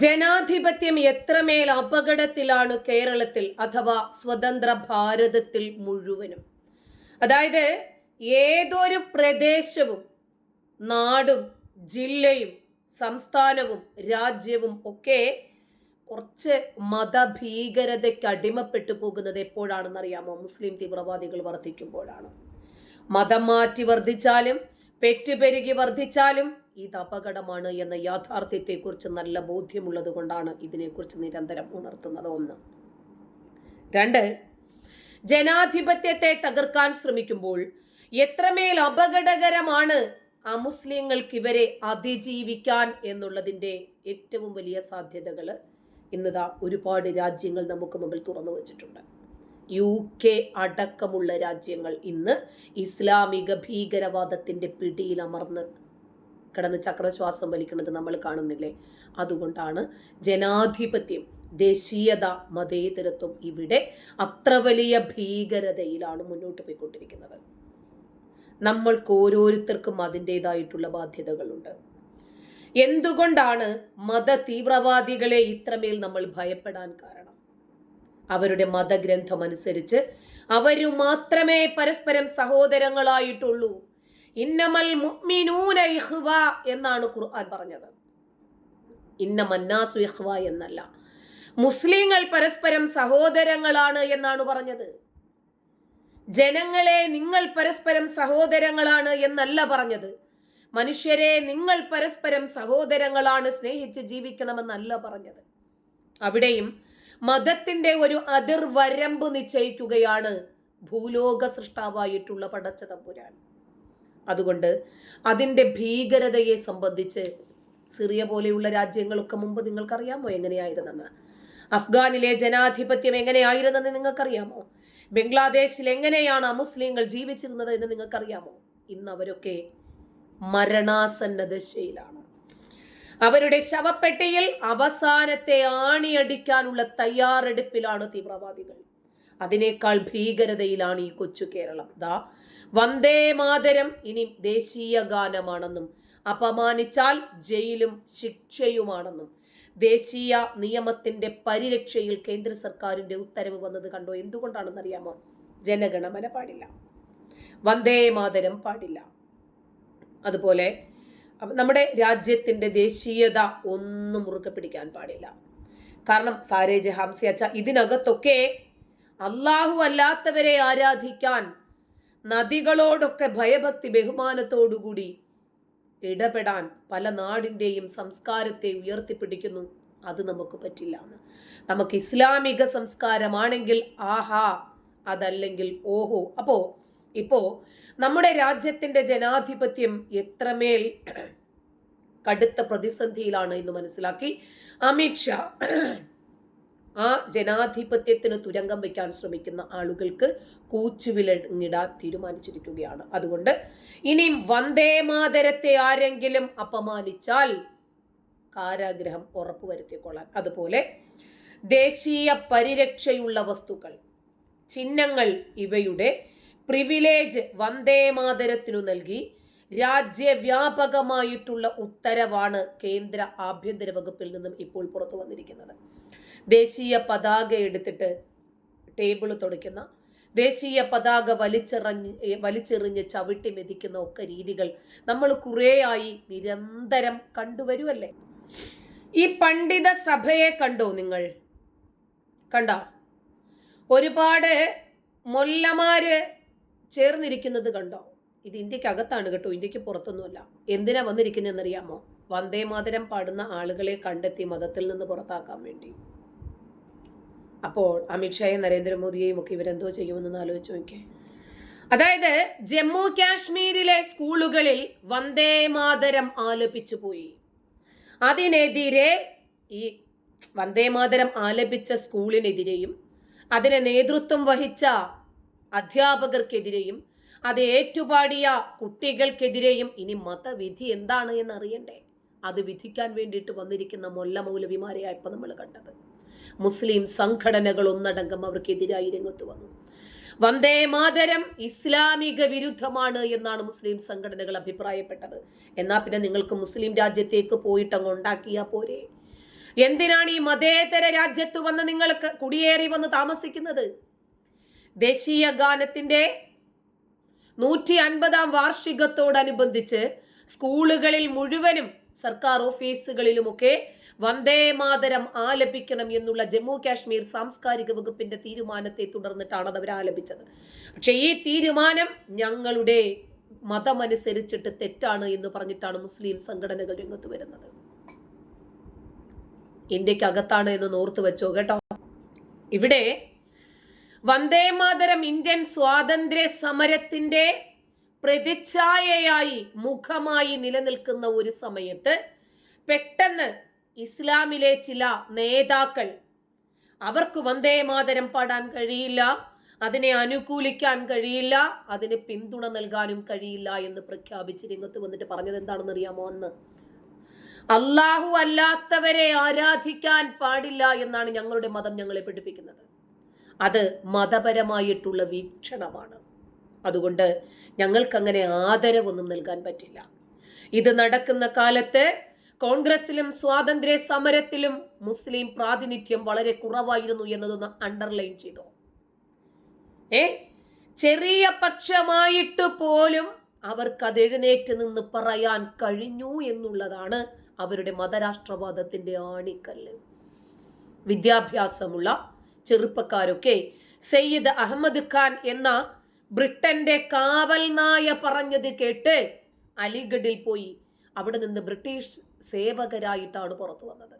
ജനാധിപത്യം എത്രമേൽ അപകടത്തിലാണ് കേരളത്തിൽ അഥവാ സ്വതന്ത്ര ഭാരതത്തിൽ മുഴുവനും. അതായത് ഏതൊരു പ്രദേശവും നാടും ജില്ലയും സംസ്ഥാനവും രാജ്യവും ഒക്കെ കുറച്ച് മതഭീകരതയ്ക്ക് അടിമപ്പെട്ടു പോകുന്നത് എപ്പോഴാണെന്നറിയാമോ? മുസ്ലിം തീവ്രവാദികൾ വർദ്ധിക്കുമ്പോഴാണ്. മതം മാറ്റി വർദ്ധിച്ചാലും പെറ്റുപെരുകി വർദ്ധിച്ചാലും ഇത് അപകടമാണ് എന്ന യാഥാർത്ഥ്യത്തെക്കുറിച്ച് നല്ല ബോധ്യമുള്ളത് കൊണ്ടാണ് ഇതിനെക്കുറിച്ച് നിരന്തരം ഉണർത്തുന്നത് ഒന്ന്. രണ്ട് ജനാധിപത്യത്തെ തകർക്കാൻ ശ്രമിക്കുമ്പോൾ എത്രമേൽ അപകടകരമാണ് അമുസ്ലിങ്ങൾക്ക് ഇവരെ അതിജീവിക്കാൻ എന്നുള്ളതിന്റെ ഏറ്റവും വലിയ സാധ്യതകൾ ഇന്നിതാ ഒരുപാട് രാജ്യങ്ങൾ നമുക്ക് മുമ്പിൽ തുറന്നു വച്ചിട്ടുണ്ട്. യു കെ അടക്കമുള്ള രാജ്യങ്ങൾ ഇന്ന് ഇസ്ലാമിക ഭീകരവാദത്തിന്റെ പിടിയിൽ അമർന്ന് കിടന്ന് ചക്രശ്വാസം വലിക്കുന്നത് നമ്മൾ കാണുന്നില്ലേ? അതുകൊണ്ടാണ് ജനാധിപത്യം ദേശീയത മതേതരത്വം ഇവിടെ അത്ര വലിയ ഭീകരതയിലാണ് മുന്നോട്ട് പോയിക്കൊണ്ടിരിക്കുന്നത്. നമ്മൾക്ക് ഓരോരുത്തർക്കും അതിന്റെതായിട്ടുള്ള ബാധ്യതകളുണ്ട്. എന്തുകൊണ്ടാണ് മത തീവ്രവാദികളെ ഇത്രമേൽ നമ്മൾ ഭയപ്പെടാൻ കാരണം? അവരുടെ മതഗ്രന്ഥമനുസരിച്ച് അവരു മാത്രമേ പരസ്പരം സഹോദരങ്ങളായിട്ടുള്ളൂ. ഇന്നമൽ മുഅ്മിനൂന ഇഖ്വ എന്നാണ് ഖുർആൻ പറഞ്ഞത്. ഇന്നമന്നാസു ഇഖ്വ എന്നല്ല. മുസ്ലിങ്ങൾ പരസ്പരം സഹോദരങ്ങളാണ് എന്നാണ് പറഞ്ഞത്. ജനങ്ങളെ നിങ്ങൾ പരസ്പരം സഹോദരങ്ങളാണ് എന്നല്ല പറഞ്ഞത്. മനുഷ്യരെ നിങ്ങൾ പരസ്പരം സഹോദരങ്ങളാണ് സ്നേഹിച്ച് ജീവിക്കണമെന്നല്ല പറഞ്ഞത്. അവിടെയും മതത്തിന്റെ ഒരു അതിർവരമ്പ് നിശ്ചയിക്കുകയാണ് ഭൂലോക സൃഷ്ടാവായിട്ടുള്ള പടച്ച തമ്പുരാൻ. അതുകൊണ്ട് അതിന്റെ ഭീകരതയെ സംബന്ധിച്ച് സിറിയ പോലെയുള്ള രാജ്യങ്ങളൊക്കെ മുമ്പ് നിങ്ങൾക്കറിയാമോ എങ്ങനെയായിരുന്നെന്ന്? അഫ്ഗാനിലെ ജനാധിപത്യം എങ്ങനെയായിരുന്നെന്ന് നിങ്ങൾക്കറിയാമോ? ബംഗ്ലാദേശിൽ എങ്ങനെയാണ് മുസ്ലിങ്ങൾ ജീവിച്ചിരുന്നത് എന്ന് നിങ്ങൾക്കറിയാമോ? ഇന്ന് അവരൊക്കെ മരണാസന്ന ദശയിലാണ്. അവരുടെ ശവപ്പെട്ടിയിൽ അവസാനത്തെ ആണിയടിക്കാനുള്ള തയ്യാറെടുപ്പിലാണ് തീവ്രവാദികൾ. അതിനേക്കാൾ ഭീകരതയിലാണ് ഈ കൊച്ചു കേരളം. ദാ വന്ദേ മാതരം. ഇനി ദേശീയ ഗാനമാണെന്നും അപമാനിച്ചാൽ ജയിലും ശിക്ഷയുമാണെന്നും. ദേശീയ നിയമത്തിന്റെ പരിരക്ഷയിൽ കേന്ദ്ര സർക്കാരിന്റെ ഉത്തരവ് വന്നത് കണ്ടോ? എന്തുകൊണ്ടാണെന്ന് അറിയാമോ ജനഗണമന പാടില്ല. വന്ദേ മാതരം പാടില്ല. അതുപോലെ നമ്മുടെ രാജ്യത്തിന്റെ ദേശീയത ഒന്നും മുറുകെ പിടിക്കാൻ പാടില്ല. കാരണം സാരേ ജഹാംസി അച്ച ഇതിനകത്തൊക്കെ അള്ളാഹു അല്ലാത്തവരെ ആരാധിക്കാൻ നദികളോടൊക്കെ ഭയഭക്തി ബഹുമാനത്തോടുകൂടി ഇടപെടാൻ പല നാടിന്റെയും സംസ്കാരത്തെ ഉയർത്തിപ്പിടിക്കുന്നു. അത് നമുക്ക് പറ്റില്ല എന്ന്. നമുക്ക് ഇസ്ലാമിക സംസ്കാരമാണെങ്കിൽ ആഹാ അതല്ലെങ്കിൽ ഓഹോ. അപ്പോൾ ഇപ്പോ നമ്മുടെ രാജ്യത്തിന്റെ ജനാധിപത്യം എത്രമേൽ കടുത്ത പ്രതിസന്ധിയിലാണ് എന്ന് മനസ്സിലാക്കി അമിത്ഷാ ആ ജനാധിപത്യത്തിന് തുരങ്കം വയ്ക്കാൻ ശ്രമിക്കുന്ന ആളുകൾക്ക് കൂച്ചുവിലങ്ങിടാൻ തീരുമാനിച്ചിരിക്കുകയാണ്. അതുകൊണ്ട് ഇനിയും വന്ദേ മാതരത്തെ ആരെങ്കിലും അപമാനിച്ചാൽ കാരാഗ്രഹം ഉറപ്പുവരുത്തിക്കൊള്ളാൻ അതുപോലെ ദേശീയ പരിരക്ഷയുള്ള വസ്തുക്കൾ ചിഹ്നങ്ങൾ ഇവയുടെ പ്രിവിലേജ് വന്ദേ മാതരത്തിനു നൽകി രാജ്യവ്യാപകമായിട്ടുള്ള ഉത്തരവാണ് കേന്ദ്ര ആഭ്യന്തര വകുപ്പിൽ നിന്നും ഇപ്പോൾ പുറത്തു വന്നിരിക്കുന്നത്. ദേശീയ പതാക എടുത്തിട്ട് ടേബിൾ തുടയ്ക്കുന്ന ദേശീയ പതാക വലിച്ചെറിഞ്ഞ് വലിച്ചെറിഞ്ഞ് ചവിട്ടി മെതിക്കുന്ന ഒക്കെ രീതികൾ നമ്മൾ കുറേയായി നിരന്തരം കണ്ടുവരുമല്ലേ ഈ പണ്ഡിത സഭയെ കണ്ടോ നിങ്ങൾ? കണ്ട? ഒരുപാട് മൊല്ലമാര് ചേർന്നിരിക്കുന്നത് കണ്ടോ? ഇത് ഇന്ത്യക്കകത്താണ് കേട്ടോ ഇന്ത്യയ്ക്ക് പുറത്തൊന്നുമല്ല. എന്തിനാ വന്നിരിക്കുന്നതെന്നറിയാമോ? വന്ദേ മാതരം പാടുന്ന ആളുകളെ കണ്ടെത്തി മതത്തിൽ നിന്ന് പുറത്താക്കാൻ വേണ്ടി. അപ്പോൾ അമിത്ഷായും നരേന്ദ്രമോദിയെയും ഒക്കെ ഇവരെന്തോ ചെയ്യുമെന്ന് ആലോചിച്ച് നോക്കിയേ. അതായത് ജമ്മു കാശ്മീരിലെ സ്കൂളുകളിൽ വന്ദേ മാതരം ആലപിച്ചു പോയി. അതിനെതിരെ ഈ വന്ദേ മാതരം ആലപിച്ച സ്കൂളിനെതിരെയും അതിനെ നേതൃത്വം വഹിച്ച അധ്യാപകർക്കെതിരെയും അത് ഏറ്റുപാടിയ കുട്ടികൾക്കെതിരെയും ഇനി മതവിധി എന്താണ് എന്ന് അറിയണ്ടേ അത് വിധിക്കാൻ വേണ്ടിയിട്ട് വന്നിരിക്കുന്ന മൊല്ല മൗലവിമാരെയാണ് ഇപ്പം നമ്മൾ കണ്ടത്. മുസ്ലിം സംഘടനകൾ ഒന്നടങ്കം അവർക്കെതിരായി രംഗത്ത് വന്നു. വന്ദേ മാതരം ഇസ്ലാമിക വിരുദ്ധമാണ് എന്നാണ് മുസ്ലിം സംഘടനകൾ അഭിപ്രായപ്പെട്ടത്. എന്നാൽ പിന്നെ നിങ്ങൾക്ക് മുസ്ലിം രാജ്യത്തേക്ക് പോയിട്ട് അങ്ങ് ഉണ്ടാക്കിയാൽ പോരെ? എന്തിനാണ് ഈ മതേതര രാജ്യത്ത് വന്ന് നിങ്ങൾക്ക് കുടിയേറി വന്ന് താമസിക്കുന്നത്? ദേശീയ ഗാനത്തിന്റെ നൂറ്റി അൻപതാം വാർഷികത്തോടനുബന്ധിച്ച് സ്കൂളുകളിൽ മുഴുവനും സർക്കാർ ഓഫീസുകളിലുമൊക്കെ വന്ദേ മാതരം ആലപിക്കണം എന്നുള്ള ജമ്മു കാശ്മീർ സാംസ്കാരിക വകുപ്പിന്റെ തീരുമാനത്തെ തുടർന്നിട്ടാണ് അത് അവർ ആലപിച്ചത്. പക്ഷെ ഈ തീരുമാനം ഞങ്ങളുടെ മതമനുസരിച്ചിട്ട് തെറ്റാണ് എന്ന് പറഞ്ഞിട്ടാണ് മുസ്ലിം സംഘടനകൾ രംഗത്ത് വരുന്നത്. ഇന്ത്യക്കകത്താണ് എന്ന് ഓർത്ത് വെച്ചോ കേട്ടോ? ഇവിടെ വന്ദേ മാതരം ഇന്ത്യൻ സ്വാതന്ത്ര്യ സമരത്തിന്റെ പ്രതിച്ഛായയായി മുഖമായി നിലനിൽക്കുന്ന ഒരു സമയത്ത് പെട്ടെന്ന് ഇസ്ലാമിലെ ചില നേതാക്കൾ അവർക്ക് വന്ദേ മാതരം പാടാൻ കഴിയില്ല അതിനെ അനുകൂലിക്കാൻ കഴിയില്ല അതിന് പിന്തുണ നൽകാനും കഴിയില്ല എന്ന് പ്രഖ്യാപിച്ച് രംഗത്ത് വന്നിട്ട് പറഞ്ഞത് എന്താണെന്ന് അറിയാമോ അന്ന്? അള്ളാഹു അല്ലാത്തവരെ ആരാധിക്കാൻ പാടില്ല എന്നാണ് ഞങ്ങളുടെ മതം ഞങ്ങളെ പഠിപ്പിക്കുന്നത്. അത് മതപരമായിട്ടുള്ള വീക്ഷണമാണ്. അതുകൊണ്ട് ഞങ്ങൾക്കങ്ങനെ ആദരവൊന്നും നൽകാൻ പറ്റില്ല. ഇത് നടക്കുന്ന കാലത്ത് കോൺഗ്രസിലും സ്വാതന്ത്ര്യ സമരത്തിലും മുസ്ലിം പ്രാതിനിധ്യം വളരെ കുറവായിരുന്നു എന്നതൊന്ന് അണ്ടർലൈൻ ചെയ്തു? ഏ? ചെറിയ പക്ഷമായിട്ട് പോലും അവർക്കത് എഴുന്നേറ്റ് നിന്ന് പറയാൻ കഴിഞ്ഞു എന്നുള്ളതാണ് അവരുടെ മതരാഷ്ട്രവാദത്തിന്റെ ആണിക്കല്ല്. വിദ്യാഭ്യാസമുള്ള ചെറുപ്പക്കാരൊക്കെ സയ്യിദ് അഹമ്മദ് ഖാൻ എന്ന ബ്രിട്ടന്റെ കാവൽ നായ പറഞ്ഞത് കേട്ട് അലിഗഡിൽ പോയി. അവിടെ നിന്ന് ബ്രിട്ടീഷ് സേവകരായിട്ടാണ് പുറത്തു വന്നത്.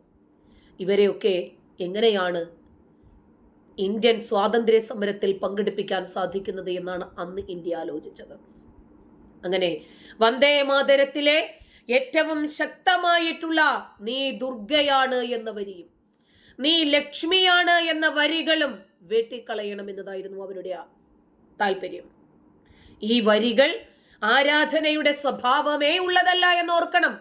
ഇവരെയൊക്കെ എങ്ങനെയാണ് ഇന്ത്യൻ സ്വാതന്ത്ര്യ സമരത്തിൽ പങ്കെടുപ്പിക്കാൻ സാധിക്കുന്നത് എന്നാണ് അന്ന് ഇന്ത്യ ആലോചിച്ചത്. അങ്ങനെ വന്ദേ മാതരത്തിലെ ഏറ്റവും ശക്തമായിട്ടുള്ള നീ ദുർഗയാണ് എന്ന വരിയും നീ ലക്ഷ്മിയാണ് എന്ന വരികളും വെട്ടിക്കളയണം എന്നതായിരുന്നു അവരുടെ താല്പര്യം. ഈ വരികൾ ആരാധനയുടെ സ്വഭാവമേ ഉള്ളതല്ല എന്ന് ഓർക്കണം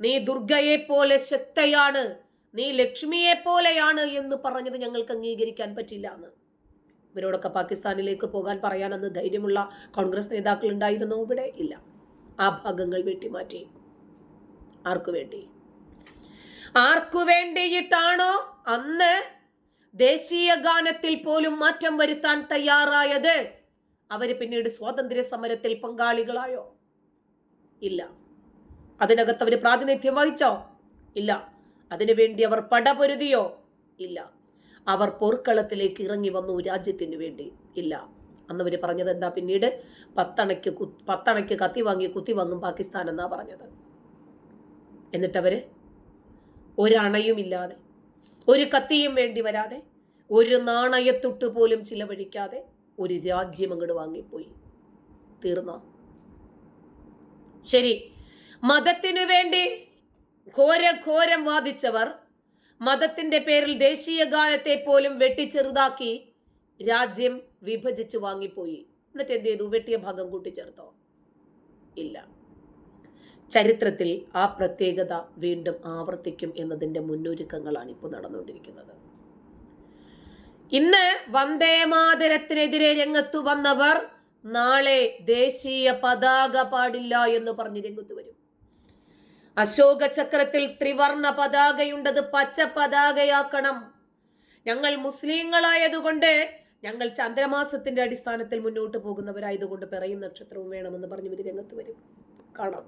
നീ ദുർഗയെ പോലെ ശക്തയാണ് നീ ലക്ഷ്മിയെ പോലെയാണ് എന്ന് പറഞ്ഞത് ഞങ്ങൾക്ക് അംഗീകരിക്കാൻ പറ്റില്ല എന്ന്. ഇവരോടൊക്കെ പാകിസ്ഥാനിലേക്ക് പോകാൻ പറയാൻ അന്ന് ധൈര്യമുള്ള കോൺഗ്രസ് നേതാക്കൾ ഉണ്ടായിരുന്നോ? ഇവിടെ ഇല്ല. ആ ഭാഗങ്ങൾ വെട്ടിമാറ്റി. ആർക്കു വേണ്ടി? ആർക്കു വേണ്ടിയിട്ടാണോ അന്ന് ദേശീയ ഗാനത്തിൽ പോലും മാറ്റം വരുത്താൻ തയ്യാറായത്? അവർ പിന്നീട് സ്വാതന്ത്ര്യ സമരത്തിൽ പങ്കാളികളായോ? ഇല്ല. അതിനകത്ത് അവർ പ്രാതിനിധ്യം വഹിച്ചോ? ഇല്ല. അതിനുവേണ്ടി അവർ പടപൊരുതിയോ? ഇല്ല. അവർ പോർക്കളത്തിലേക്ക് ഇറങ്ങി വന്നു രാജ്യത്തിനു വേണ്ടി. ഇല്ല. അന്നവർ പറഞ്ഞത് എന്താ പിന്നീട്? പത്തണയ്ക്ക് കു പത്തണയ്ക്ക് കത്തി വാങ്ങി കുത്തി വാങ്ങും പാകിസ്ഥാൻ എന്നാ പറഞ്ഞത്. എന്നിട്ടവര്? ഒരണയുമില്ലാതെ ഒരു കത്തിയും വേണ്ടി വരാതെ. ഒരു നാണയത്തൊട്ട് പോലും ചിലവഴിക്കാതെ. ഒരു രാജ്യം അങ്ങോട്ട് വാങ്ങിപ്പോയി. തീർന്നോ? ശരി. മതത്തിനു വേണ്ടി ഘോര ഘോരം വാദിച്ചവർ മതത്തിന്റെ പേരിൽ ദേശീയ ഗാനത്തെ പോലും വെട്ടിച്ചെറുതാക്കി രാജ്യം വിഭജിച്ച് വാങ്ങിപ്പോയി. എന്നിട്ട് എന്ത് ചെയ്തു? വെട്ടിയ ഭാഗം കൂട്ടിച്ചേർത്തോ? ഇല്ല. ചരിത്രത്തിൽ ആ പ്രത്യേകത വീണ്ടും ആവർത്തിക്കും എന്നതിന്റെ മുന്നൊരുക്കങ്ങളാണ് ഇപ്പോൾ നടന്നുകൊണ്ടിരിക്കുന്നത്. ഇന്ന് വന്ദേമാതരത്തിനെതിരെ രംഗത്തു വന്നവർ നാളെ ദേശീയ പതാക പാടില്ല എന്ന് പറഞ്ഞ് രംഗത്ത് വരും. അശോക ചക്രത്തിൽ ത്രിവർണ പതാകയുണ്ടത് പച്ച പതാകയാക്കണം. ഞങ്ങൾ മുസ്ലിങ്ങളായതുകൊണ്ട് ഞങ്ങൾ ചന്ദ്രമാസത്തിന്റെ അടിസ്ഥാനത്തിൽ മുന്നോട്ട് പോകുന്നവരായതുകൊണ്ട് പിറയും നക്ഷത്രവും വേണമെന്ന് പറഞ്ഞ് ഇവർ രംഗത്ത് വരും. കാണാം.